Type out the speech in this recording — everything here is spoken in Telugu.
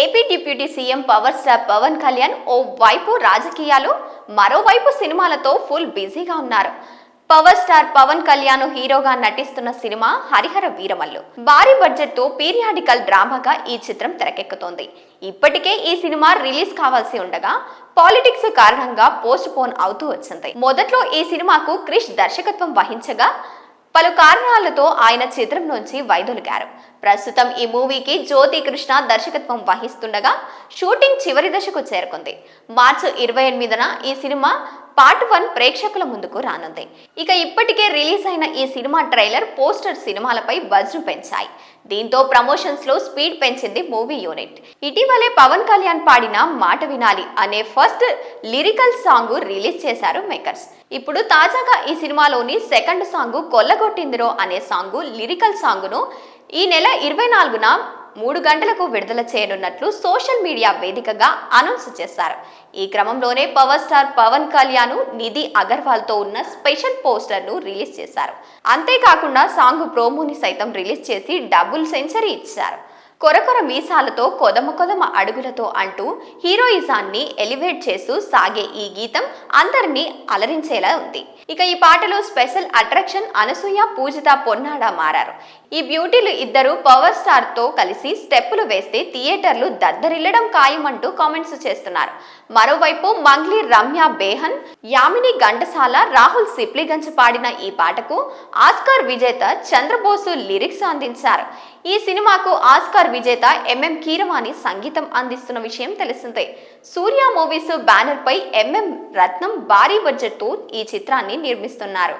AP deputy CM power star Pawan Kalyan ఓ వైపు రాజకీయాలు మరోవైపు సినిమాలతో ఫుల్ బిజీగా ఉన్నారు. పవర్ స్టార్ పవన్ కళ్యాణ్ హీరోగా నటిస్తున్న సినిమా హరిహర వీరమల్లు. భారీ బడ్జెట్తో పీరియాడికల్ డ్రామాగా ఈ చిత్రం తెరకెక్కుతోంది. ఇప్పటికే ఈ సినిమా రిలీజ్ కావాల్సి ఉండగా పాలిటిక్స్ కారణంగా పోస్ట్ పోన్ అవుతూ వచ్చింది. మొదట్లో ఈ సినిమాకు క్రిష్ దర్శకత్వం వహించగా పలు కారణాలతో ఆయన చిత్రం నుంచి వైదొలిగారు. ప్రస్తుతం ఈ మూవీకి జ్యోతి కృష్ణ దర్శకత్వం వహిస్తుండగా షూటింగ్ చివరి దశకు చేరుకుంది. మార్చి ఇరవై ఎనిమిదిన ఈ సినిమా పార్ట్ వన్ ప్రేక్షకుల ముందుకు రానుంది. ఇక ఇప్పటికే రిలీజ్ అయిన ఈ సినిమా ట్రైలర్ పోస్టర్ సినిమాలపై బజ్ను పెంచాయి. దీంతో ప్రమోషన్స్లో స్పీడ్ పెంచింది మూవీ యూనిట్. ఇటీవలే పవన్ కళ్యాణ్ పాడిన మాట వినాలి అనే ఫస్ట్ లిరికల్ సాంగ్ రిలీజ్ చేశారు మేకర్స్. ఇప్పుడు తాజాగా ఈ సినిమాలోని సెకండ్ సాంగ్ కొల్లగొట్టిందిరో అనే సాంగ్ లిరికల్ సాంగ్ను ఈ నెల ఇరవై నాలుగున మూడు గంటలకు విడుదల చేయనున్నట్లు సోషల్ మీడియా వేదికగా అనౌన్స్ చేశారు. ఈ క్రమంలోనే పవర్ స్టార్ పవన్ కళ్యాణ్ నిధి అగర్వాల్తో ఉన్న స్పెషల్ పోస్టర్ను రిలీజ్ చేశారు. అంతేకాకుండా సాంగ్ ప్రోమోని సైతం రిలీజ్ చేసి డబుల్ సెంచరీ ఇచ్చారు. కొరకొర మీసాలతో కొదమ కొదమ అడుగులతో అంటూ హీరోయిజాన్ని ఎలివేట్ చేస్తూ సాగే ఈ గీతం అందరినీ అలరించేలా ఉంది. ఇక ఈ పాటలో స్పెషల్ అట్రాక్షన్ అనసూయ పూజిత పొన్నాడ మారారు. ఈ బ్యూటీలు ఇద్దరు పవర్ స్టార్తో కలిసి స్టెప్పులు వేస్తే థియేటర్లు దద్దరిల్లడం ఖాయమంటూ కామెంట్స్ చేస్తున్నారు. మరోవైపు మంగ్లీ రమ్య బేహన్ యామిని ఘంటసాల రాహుల్ సిప్లిగంజ్ పాడిన ఈ పాటకు ఆస్కార్ విజేత చంద్రబోసు లిరిక్స్ అందించారు. ఈ సినిమాకు ఆస్కార్ విజేత ఎంఎం కీరవాణి సంగీతం అందిస్తున్న విషయం తెలిసిందే. సూర్య మూవీస్ బ్యానర్ పై ఎంఎం రత్నం భారీ బడ్జెట్తో ఈ చిత్రాన్ని నిర్మిస్తున్నారు.